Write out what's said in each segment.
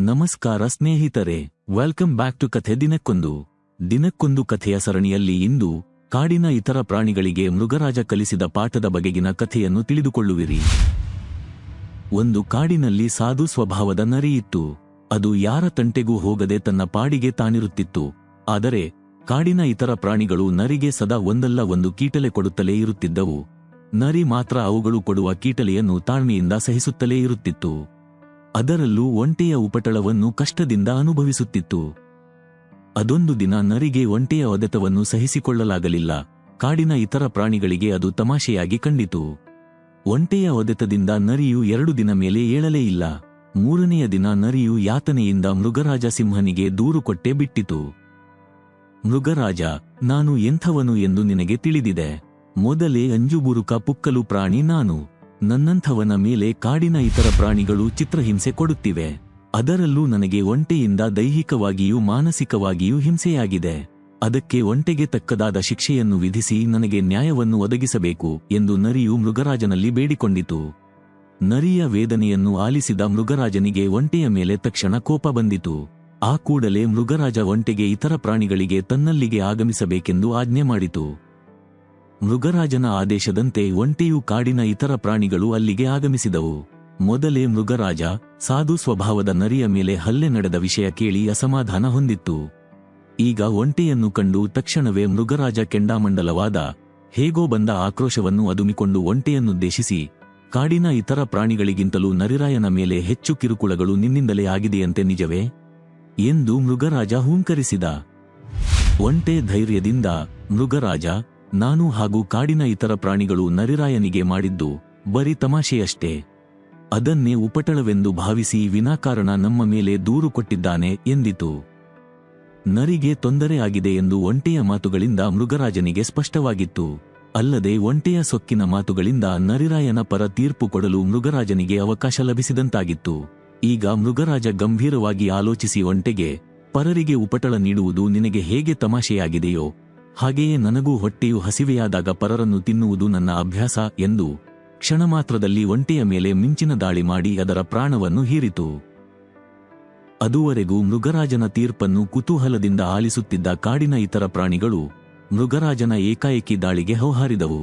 ನಮಸ್ಕಾರ ಸ್ನೇಹಿತರೆ welcome back to ಕಥೆ ದಿನಕ್ಕೊಂದು. ದಿನಕ್ಕೊಂದು ಕಥೆಯ ಸರಣಿಯಲ್ಲಿ ಇಂದು, ಕಾಡಿನ ಇತರ ಪ್ರಾಣಿಗಳಿಗೆ ಮೃಗರಾಜ ಕಲಿಸಿದ ಪಾಠದ ಬಗೆಗಿನ ಕಥೆಯನ್ನು ತಿಳಿದುಕೊಳ್ಳುವಿರಿ. ಒಂದು ಕಾಡಿನಲ್ಲಿ ಸಾಧು ಸ್ವಭಾವದ ನರಿ ಇತ್ತು. ಅದು ಯಾರ ತಂಟೆಗೂ ಹೋಗದೆ ತನ್ನ ಪಾಡಿಗೆ ತಾನಿರುತ್ತಿತ್ತು ಆದರೆ, ಕಾಡಿನ ಇತರ ಪ್ರಾಣಿಗಳು ನರಿಗೆ ಸದಾ ಒಂದಲ್ಲ ಒಂದು ಕೀಟಲೆ ಕೊಡುತ್ತಲೇ ಇರುತ್ತಿದ್ದವು. ನರಿ ಮಾತ್ರ ಅವುಗಳು ಕೊಡುವ ಕೀಟಲೆಯನ್ನು ತಾಳ್ಮೆಯಿಂದ ಸಹಿಸುತ್ತಲೇ ಇರುತ್ತಿತ್ತು. ಅದರಲ್ಲೂ ಒಂಟೆಯ ಉಪಟಳವನ್ನು ಕಷ್ಟದಿಂದ ಅನುಭವಿಸುತ್ತಿತ್ತು. ಅದೊಂದು ದಿನ ನರಿಗೆ ಒಂಟೆಯ ಒದೆತವನ್ನು ಸಹಿಸಿಕೊಳ್ಳಲಾಗಲಿಲ್ಲ. ಕಾಡಿನ ಇತರ ಪ್ರಾಣಿಗಳಿಗೆ ಅದು ತಮಾಷೆಯಾಗಿ ಕಂಡಿತು. ಒಂಟೆಯ ಒದೆತದಿಂದ ನರಿಯು ಎರಡು ದಿನ ಮೇಲೆ ಏಳಲೇ ಇಲ್ಲ. ಮೂರನೆಯ ದಿನ ನರಿಯು ಯಾತನೆಯಿಂದ ಮೃಗರಾಜ ಸಿಂಹನಿಗೆ ದೂರು ಕೊಟ್ಟೆ ಬಿಟ್ಟಿತು. ಮೃಗರಾಜ, ನಾನು ಎಂಥವನು ಎಂದು ನಿನಗೆ ತಿಳಿದಿದೆ. ಮೊದಲೇ ಅಂಜುಬುರುಕ ಪುಕ್ಕಲು ಪ್ರಾಣಿ ನಾನು. ನನ್ನಂಥವನ ಮೇಲೆ ಕಾಡಿನ ಇತರ ಪ್ರಾಣಿಗಳು ಚಿತ್ರಹಿಂಸೆ ಕೊಡುತ್ತಿವೆ. ಅದರಲ್ಲೂ ನನಗೆ ಒಂಟೆಯಿಂದ ದೈಹಿಕವಾಗಿಯೂ ಮಾನಸಿಕವಾಗಿಯೂ ಹಿಂಸೆಯಾಗಿದೆ. ಅದಕ್ಕೆ ಒಂಟೆಗೆ ತಕ್ಕದಾದ ಶಿಕ್ಷೆಯನ್ನು ವಿಧಿಸಿ ನನಗೆ ನ್ಯಾಯವನ್ನು ಒದಗಿಸಬೇಕು ಎಂದು ನರಿಯು ಮೃಗರಾಜನಲ್ಲಿ ಬೇಡಿಕೊಂಡಿತು. ನರಿಯ ವೇದನೆಯನ್ನು ಆಲಿಸಿದ ಮೃಗರಾಜನಿಗೆ ಒಂಟೆಯ ಮೇಲೆ ತಕ್ಷಣ ಕೋಪ ಬಂದಿತು. ಆ ಕೂಡಲೇ ಮೃಗರಾಜ ಒಂಟೆಗೆ ಇತರ ಪ್ರಾಣಿಗಳಿಗೆ ತನ್ನಲ್ಲಿಗೆ ಆಗಮಿಸಬೇಕೆಂದು ಆಜ್ಞೆ ಮಾಡಿತು. ಮೃಗರಾಜನ ಆದೇಶದಂತೆ ಒಂಟೆಯು ಕಾಡಿನ ಇತರ ಪ್ರಾಣಿಗಳು ಅಲ್ಲಿಗೆ ಆಗಮಿಸಿದವು. ಮೊದಲೇ ಮೃಗರಾಜ ಸಾಧು ಸ್ವಭಾವದ ನರಿಯ ಮೇಲೆ ಹಲ್ಲೆ ನಡೆದ ವಿಷಯ ಕೇಳಿ ಅಸಮಾಧಾನ ಹೊಂದಿತ್ತು. ಈಗ ಒಂಟೆಯನ್ನು ಕಂಡು ತಕ್ಷಣವೇ ಮೃಗರಾಜ ಕೆಂಡಾಮಂಡಲವಾದ ಹೇಗೋ ಬಂದ ಆಕ್ರೋಶವನ್ನು ಅದುಮಿಕೊಂಡು ಒಂಟೆಯನ್ನುದ್ದೇಶಿಸಿ, ಕಾಡಿನ ಇತರ ಪ್ರಾಣಿಗಳಿಗಿಂತಲೂ ನರಿರಾಯನ ಮೇಲೆ ಹೆಚ್ಚು ಕಿರುಕುಳಗಳು ನಿನ್ನಿಂದಲೇ ಆಗಿದೆಯಂತೆ ನಿಜವೇ? ಎಂದು ಮೃಗರಾಜ ಹೂಂಕರಿಸಿದ. ಒಂಟೆ ಧೈರ್ಯದಿಂದ ಮೃಗರಾಜ ನಾನು ಹಾಗೂ ಕಾಡಿನ ಇತರ ಪ್ರಾಣಿಗಳು ನರಿರಾಯನಿಗೆ ಮಾಡಿದ್ದು ಬರೀ ತಮಾಷೆಯಷ್ಟೇ. ಅದನ್ನೇ ಉಪಟಳವೆಂದು ಭಾವಿಸಿ ವಿನಾಕಾರಣ ನಮ್ಮ ಮೇಲೆ ದೂರು ಕೊಟ್ಟಿದ್ದಾನೆ ಎಂದಿತು. ನರಿಗೆ ತೊಂದರೆ ಆಗಿದೆ ಎಂದು ಒಂಟೆಯ ಮಾತುಗಳಿಂದ ಮೃಗರಾಜನಿಗೆ ಸ್ಪಷ್ಟವಾಗಿತ್ತು. ಅಲ್ಲದೆ ಒಂಟೆಯ ಸೊಕ್ಕಿನ ಮಾತುಗಳಿಂದ ನರಿರಾಯನ ಪರ ತೀರ್ಪು ಕೊಡಲು ಮೃಗರಾಜನಿಗೆ ಅವಕಾಶ ಲಭಿಸಿದಂತಾಗಿತ್ತು. ಈಗ ಮೃಗರಾಜ ಗಂಭೀರವಾಗಿ ಆಲೋಚಿಸಿ ಒಂಟೆಗೆ ಪರರಿಗೆ ಉಪಟಳ ನೀಡುವುದು ನಿನಗೆ ಹೇಗೆ ತಮಾಷೆಯಾಗಿದೆಯೋ ಹಾಗೆಯೇ ನನಗೂ ಹೊಟ್ಟೆಯು ಹಸಿವೆಯಾದಾಗ ಪರರನ್ನು ತಿನ್ನುವುದು ನನ್ನ ಅಭ್ಯಾಸ ಎಂದು ಕ್ಷಣಮಾತ್ರದಲ್ಲಿ ಒಂಟೆಯ ಮೇಲೆ ಮಿಂಚಿನ ದಾಳಿ ಮಾಡಿ ಅದರ ಪ್ರಾಣವನ್ನು ಹೀರಿತು. ಅದುವರೆಗೂ ಮೃಗರಾಜನ ತೀರ್ಪನ್ನು ಕುತೂಹಲದಿಂದ ಆಲಿಸುತ್ತಿದ್ದ ಕಾಡಿನ ಇತರ ಪ್ರಾಣಿಗಳು ಮೃಗರಾಜನ ಏಕಾಏಕಿ ದಾಳಿಗೆ ಹೌಹಾರಿದವು.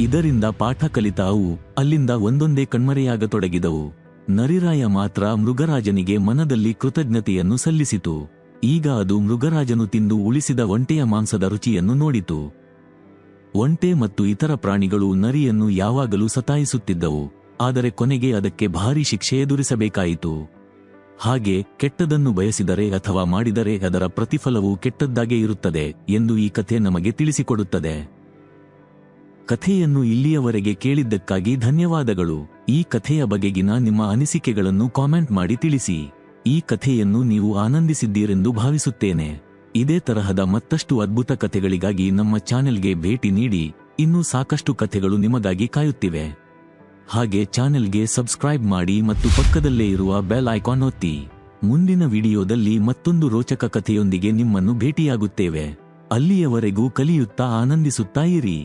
ಇದರಿಂದ ಪಾಠ ಕಲಿತ ಅವು ಅಲ್ಲಿಂದ ಒಂದೊಂದೇ ಕಣ್ಮರೆಯಾಗತೊಡಗಿದವು. ನರಿರಾಯ ಮಾತ್ರ ಮೃಗರಾಜನಿಗೆ ಮನದಲ್ಲಿ ಕೃತಜ್ಞತೆಯನ್ನು ಸಲ್ಲಿಸಿತು. ಈಗ ಅದು ಮೃಗರಾಜನು ತಿಂದು ಉಳಿಸಿದ ಒಂಟೆಯ ಮಾಂಸದ ರುಚಿಯನ್ನು ನೋಡಿತು. ಒಂಟೆ ಮತ್ತು ಇತರ ಪ್ರಾಣಿಗಳು ನರಿಯನ್ನು ಯಾವಾಗಲೂ ಸತಾಯಿಸುತ್ತಿದ್ದವು, ಆದರೆ ಕೊನೆಗೆ ಅದಕ್ಕೆ ಭಾರಿ ಶಿಕ್ಷೆ ಎದುರಿಸಬೇಕಾಯಿತು. ಹಾಗೆ ಕೆಟ್ಟದನ್ನು ಬಯಸಿದರೆ ಅಥವಾ ಮಾಡಿದರೆ ಅದರ ಪ್ರತಿಫಲವು ಕೆಟ್ಟದ್ದಾಗೇ ಇರುತ್ತದೆ ಎಂದು ಈ ಕಥೆ ನಮಗೆ ತಿಳಿಸಿಕೊಡುತ್ತದೆ. ಕಥೆಯನ್ನು ಇಲ್ಲಿಯವರೆಗೆ ಕೇಳಿದ್ದಕ್ಕಾಗಿ ಧನ್ಯವಾದಗಳು. ಈ ಕಥೆಯ ಬಗೆಗಿನ ನಿಮ್ಮ ಅನಿಸಿಕೆಗಳನ್ನು ಕಾಮೆಂಟ್ ಮಾಡಿ ತಿಳಿಸಿ. ಈ ಕಥೆಯನ್ನು ನೀವು ಆನಂದಿಸಿದ್ದೀರೆಂದು ಭಾವಿಸುತ್ತೇನೆ. ಇದೇ ತರಹದ ಮತ್ತಷ್ಟು ಅದ್ಭುತ ಕಥೆಗಳಿಗಾಗಿ ನಮ್ಮ ಚಾನೆಲ್ಗೆ ಭೇಟಿ ನೀಡಿ, ಇನ್ನೂ ಸಾಕಷ್ಟು ಕಥೆಗಳು ನಿಮಗಾಗಿ ಕಾಯುತ್ತಿವೆ. ಹಾಗೆ ಚಾನೆಲ್ಗೆ ಸಬ್ಸ್ಕ್ರೈಬ್ ಮಾಡಿ ಮತ್ತು ಪಕ್ಕದಲ್ಲೇ ಇರುವ ಬೆಲ್ ಐಕಾನ್ ಒತ್ತಿ. ಮುಂದಿನ ವಿಡಿಯೋದಲ್ಲಿ ಮತ್ತೊಂದು ರೋಚಕ ಕಥೆಯೊಂದಿಗೆ ನಿಮ್ಮನ್ನು ಭೇಟಿಯಾಗುತ್ತೇವೆ. ಅಲ್ಲಿಯವರೆಗೂ ಕಲಿಯುತ್ತಾ ಆನಂದಿಸುತ್ತಾ ಇರಿ.